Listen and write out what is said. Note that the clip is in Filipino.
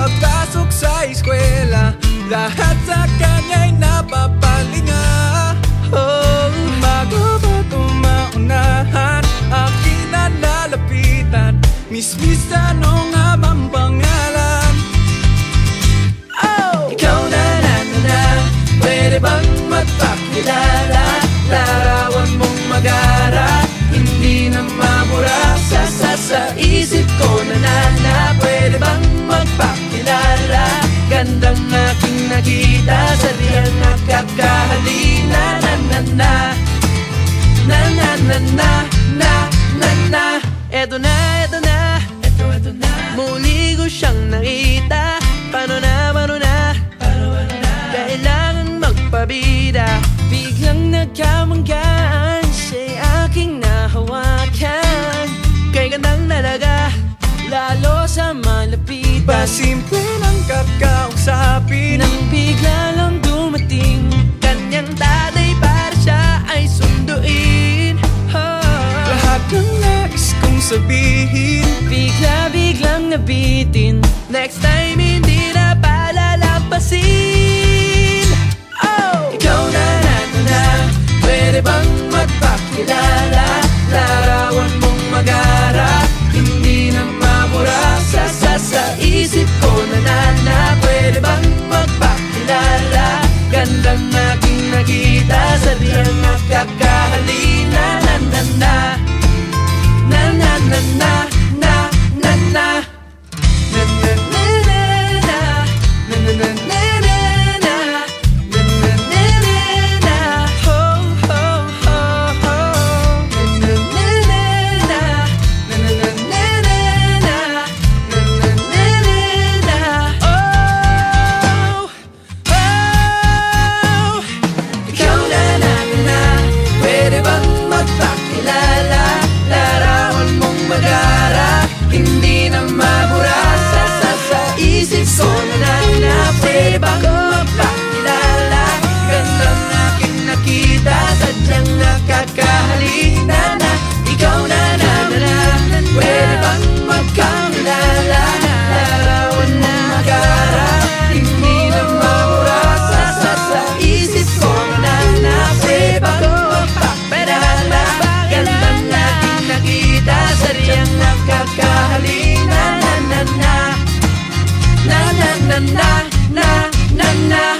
Pagpasok sa eskwela. Lahat sa kanya'y napapalinga. Oh, bago ba tumaunahan Akin na nalapitan Mismis tanong nga bang pangalan? Oh, ikaw na na na na. Pwede bang magpakilala? Larawan mong magalaman Gandang aking nakita Sa riyang nakakahalina Na na na. Na na na na na na na. Eto na, eto na. Eto, eto na. Muli ko siyang nakita. Paano na, paano na? Paano, na Kailangan magpabida. Biglang nagkamanggaan Siya'y aking nahawakan. Kay gandang nalaga ng kakausapin Nang bigla lang dumating Kanyang tatay para siya ay sunduin. Lahat ng nais kong sabihin. Bigla-biglang nabitin. Next time hindi na palalampasin. Oh! Ikaw na na na. Na Pwede bang magpakilala? Larawan mong magara Hindi na mabura sa sa sa isip ko na na na na na